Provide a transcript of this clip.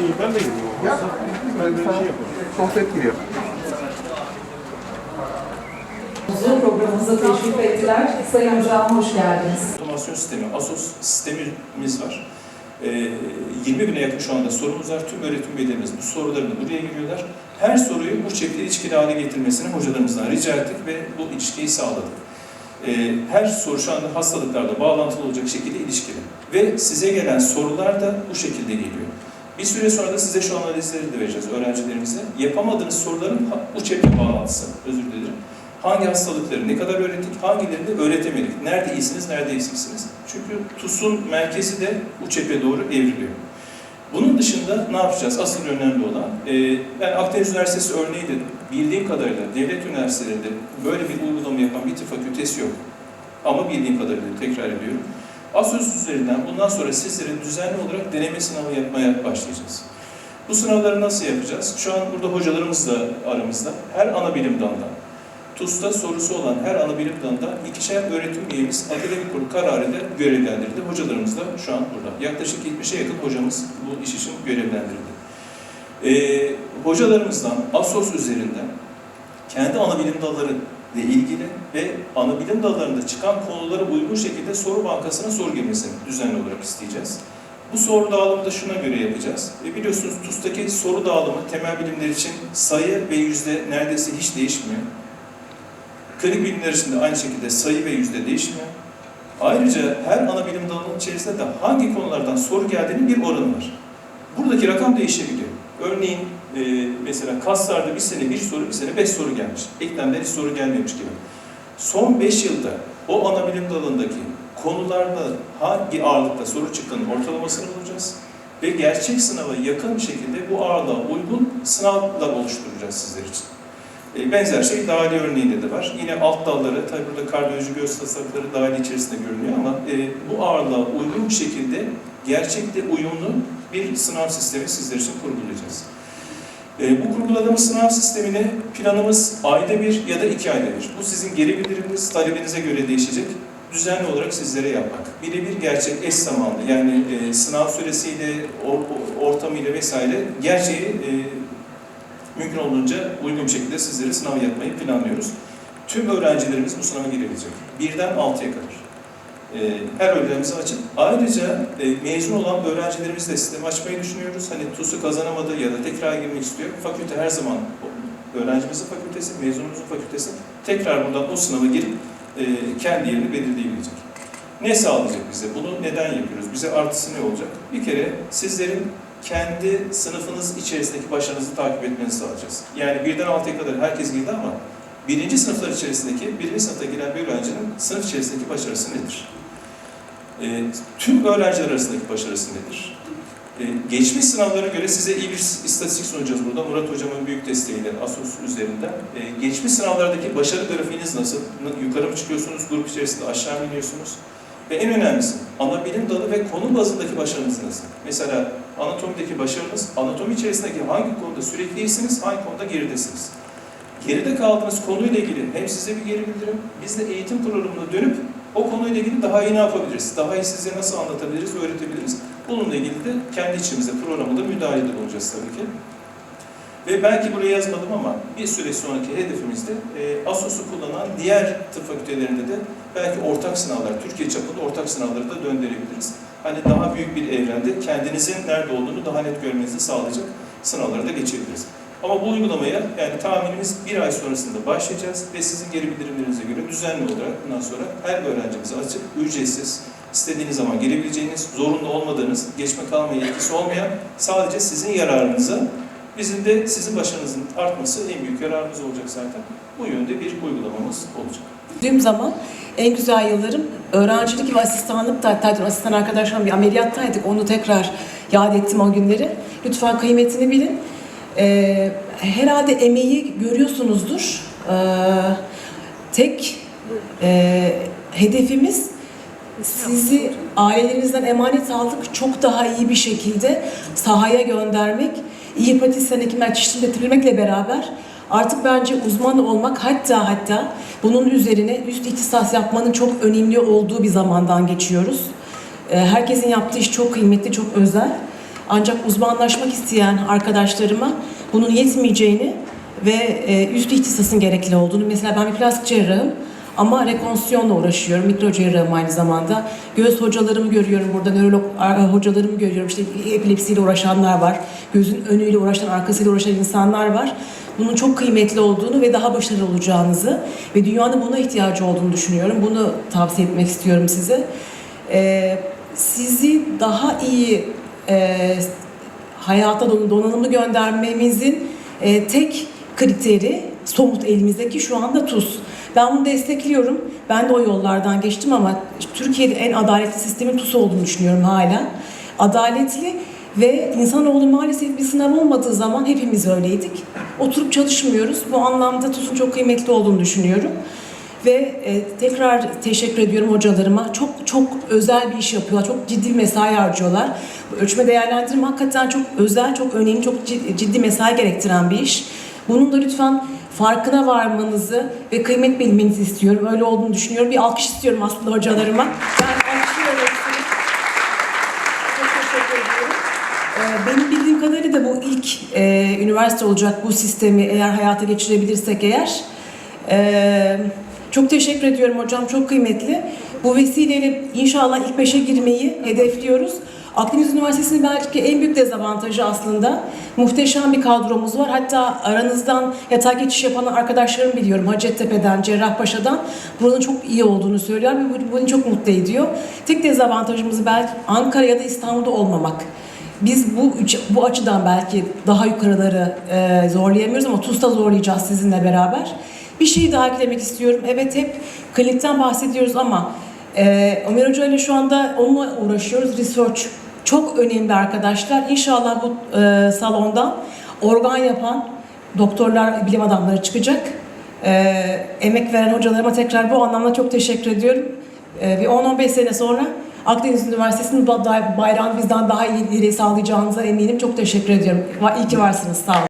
İyi ben de gidiyorum. Ya, Ben de şey yaparım. sohbet gibi programımıza teşrif ettiler. Sayın Hocam hoş geldiniz. Otomasyon sistemi, ASOS sistemimiz var. Ee, 20 bine yakın şu anda sorumuz var. Tüm öğretim üyelerimiz bu sorularını buraya giriyorlar. Her soruyu bu şekilde ilişkili hale getirmesini hocalarımızdan rica ettik ve bu ilişkiyi sağladık. Ee, her soru şu anda hastalıklarla bağlantılı olacak şekilde ilişkili. Ve size gelen sorular da bu şekilde geliyor. Bir süre sonra da size şu analizleri de vereceğiz öğrencilerimize. Yapamadığınız soruların cephe bağlantısı, özür dilerim. Hangi hastalıkları ne kadar öğrettik, hangilerini öğretemedik, nerede iyisiniz, nerede eksiksiniz. Çünkü TUS'un merkezi de bu cephe doğru evriliyor. Bunun dışında ne yapacağız? Asıl önemli olan, e, ben Akdeniz Üniversitesi örneği de bildiğim kadarıyla devlet üniversitelerinde böyle bir uygulama yapan bir tıp fakültesi yok. Ama bildiğim kadarıyla tekrar ASOS üzerinden bundan sonra sizlere düzenli olarak deneme sınavı yapmaya başlayacağız. Bu sınavları nasıl yapacağız? Şu an burada hocalarımız da aramızda. Her ana bilim dalından, TUS'ta sorusu olan her ana bilim dalından ikişer öğretim üyemiz akademik kurulu kararıyla görevlendirildi. Hocalarımız da şu an burada. Yaklaşık 70'e yakın hocamız bu iş için görevlendirildi. Ee, hocalarımızdan ASOS üzerinden kendi ana bilim dalları ilgili ve ana bilim dallarında çıkan konulara uygun şekilde soru bankasına soru girmesini düzenli olarak isteyeceğiz. Bu soru dağılımı da şuna göre yapacağız. E biliyorsunuz TUS'taki soru dağılımı temel bilimler için sayı ve yüzde neredeyse hiç değişmiyor. Klinik bilimler için de aynı şekilde sayı ve yüzde değişmiyor. Ayrıca her ana bilim dalının içerisinde de hangi konulardan soru geldiğinin bir oranı var. Buradaki rakam değişebiliyor. Örneğin e, mesela kaslarda bir sene bir soru, bir sene beş soru gelmiş. Eklemden hiç soru gelmemiş gibi. Son beş yılda o ana bilim dalındaki konularda hangi ağırlıkta soru çıktığının ortalamasını bulacağız. Ve gerçek sınava yakın bir şekilde bu ağırlığa uygun sınavlar oluşturacağız sizler için. E, Benzer şey dahili örneğinde de var. Yine alt dalları, tabi burada kardiyoloji göğüs hastalıkları dahili içerisinde görünüyor ama e, bu ağırlığa uygun bir şekilde gerçekte uyumlu bir sınav sistemi sizler için kurgulayacağız. E, bu kurguladığımız sınav sistemini planımız ayda bir ya da iki ayda bir. Bu sizin geri bildiriminiz talebinize göre değişecek. Düzenli olarak sizlere yapmak. Birebir gerçek eş zamanlı yani e, sınav süresiyle, or, ortamıyla vesaire gerçeği e, mümkün olduğunca uygun şekilde sizlere sınav yapmayı planlıyoruz. Tüm öğrencilerimiz bu sınava girebilecek. Birden altıya kadar. Ee, her öğrencimize açık. Ayrıca e, mezun olan öğrencilerimiz de sistemi açmayı düşünüyoruz. Hani TUS'u kazanamadı ya da tekrar girmek istiyor. Fakülte her zaman öğrencimizin fakültesi, mezunumuzun fakültesi tekrar buradan o sınava girip e, kendi yerini belirleyebilecek. Ne sağlayacak bize? Bunu neden yapıyoruz? Bize artısı ne olacak? Bir kere sizlerin kendi sınıfınız içerisindeki başarınızı takip etmenizi sağlayacağız. Yani birden altıya kadar herkes girdi ama birinci sınıflar içerisindeki, birinci sınıfta giren bir öğrencinin sınıf içerisindeki başarısı nedir? E, tüm öğrenciler arasındaki başarısı nedir? E, geçmiş sınavlara göre size iyi bir istatistik sunacağız burada. Murat Hocam'ın büyük desteğiyle ASOS üzerinden. E, geçmiş sınavlardaki başarı grafiğiniz nasıl? Yukarı mı çıkıyorsunuz, grup içerisinde aşağı mı iniyorsunuz? Ve en önemlisi, ana bilim dalı ve konu bazındaki başarınız nasıl? Mesela anatomideki başarınız, anatomi içerisindeki hangi konuda sürekli iyisiniz, hangi konuda geridesiniz? Geride kaldığınız konuyla ilgili hem size bir geri bildirim, biz de eğitim programına dönüp o konuyla ilgili daha iyi ne yapabiliriz? Daha iyi size nasıl anlatabiliriz, öğretebiliriz? Bununla ilgili de kendi içimizde programında müdahalede olacağız tabii ki. Ve belki buraya yazmadım ama bir süre sonraki hedefimizde e, ASOS'u kullanan diğer tıp fakültelerinde de belki ortak sınavlar, Türkiye çapında ortak sınavları da döndürebiliriz. Hani daha büyük bir evrende kendinizin nerede olduğunu daha net görmenizi sağlayacak sınavlara da geçebiliriz. Ama bu uygulamaya yani tahminimiz bir ay sonrasında başlayacağız ve sizin geri bildirimlerinize göre düzenli olarak bundan sonra her öğrencimize açık, ücretsiz, istediğiniz zaman gelebileceğiniz, zorunda olmadığınız, geçme kalma yetkisi olmayan, sadece sizin yararınıza, bizim de sizin başarınızın artması en büyük yararımız olacak zaten. Bu yönde bir uygulamamız olacak. Düşündüğüm zaman en güzel yıllarım öğrencilik ve asistanlık da hatta asistan arkadaşlarım bir ameliyattaydık. Onu tekrar yad ettim o günleri. Lütfen kıymetini bilin. Ee, herhalde emeği görüyorsunuzdur. Ee, tek e, hedefimiz sizi ailelerinizden emanet aldık çok daha iyi bir şekilde sahaya göndermek, iyi pratisyen hekimler yetiştirebilmekle beraber artık bence uzman olmak hatta hatta bunun üzerine üst ihtisas yapmanın çok önemli olduğu bir zamandan geçiyoruz. Ee, Herkesin yaptığı iş çok kıymetli, çok özel. Ancak uzmanlaşmak isteyen arkadaşlarıma bunun yetmeyeceğini ve e, üst ihtisasın gerekli olduğunu, mesela ben bir plastik cerrahım ama rekonstrüksiyonla uğraşıyorum, mikro cerrahım aynı zamanda. Göz hocalarımı görüyorum burada, nörolog hocalarımı görüyorum, işte epilepsiyle uğraşanlar var, gözün önüyle uğraşan, arkasıyla uğraşan insanlar var. Bunun çok kıymetli olduğunu ve daha başarılı olacağınızı ve dünyanın buna ihtiyacı olduğunu düşünüyorum. Bunu tavsiye etmek istiyorum size. Ee, sizi daha iyi e, hayata don- donanımlı göndermemizin e, tek kriteri somut elimizdeki şu anda tuz. Ben bunu destekliyorum. Ben de o yollardan geçtim ama Türkiye'de en adaletli sistemin tuz olduğunu düşünüyorum hala. Adaletli ve insanoğlu maalesef bir sınav olmadığı zaman hepimiz öyleydik. Oturup çalışmıyoruz. Bu anlamda tuzun çok kıymetli olduğunu düşünüyorum. Ve e, tekrar teşekkür ediyorum hocalarıma. Çok çok özel bir iş yapıyorlar. Çok ciddi mesai harcıyorlar. Ölçme değerlendirme hakikaten çok özel, çok önemli, çok ciddi, mesai gerektiren bir iş. Bunun da lütfen farkına varmanızı ve kıymet bilmenizi istiyorum. Öyle olduğunu düşünüyorum. Bir alkış istiyorum aslında hocalarıma. Ben alkışlıyorum. Çok teşekkür ediyorum. Ee, Benim bildiğim kadarıyla da bu ilk e, üniversite olacak bu sistemi eğer hayata geçirebilirsek eğer. Ee, çok teşekkür ediyorum hocam, çok kıymetli. Bu vesileyle inşallah ilk beşe girmeyi hedefliyoruz. Akdeniz Üniversitesi'nin belki en büyük dezavantajı aslında muhteşem bir kadromuz var. Hatta aranızdan yatay geçiş yapan arkadaşlarım biliyorum Hacettepe'den, Cerrahpaşa'dan buranın çok iyi olduğunu söylüyor ve bu beni çok mutlu ediyor. Tek dezavantajımız belki Ankara ya da İstanbul'da olmamak. Biz bu bu açıdan belki daha yukarıları e, zorlayamıyoruz ama TUS'ta zorlayacağız sizinle beraber. Bir şey daha eklemek istiyorum. Evet hep klinikten bahsediyoruz ama e, Ömer Hoca ile şu anda onunla uğraşıyoruz. Research çok önemli arkadaşlar. İnşallah bu e, salondan organ yapan doktorlar, bilim adamları çıkacak. E, emek veren hocalarıma tekrar bu anlamda çok teşekkür ediyorum. E, bir 10-15 sene sonra Akdeniz Üniversitesi'nin bayrağını bizden daha iyi sağlayacağınıza eminim. Çok teşekkür ediyorum. İyi ki varsınız. Sağ olun.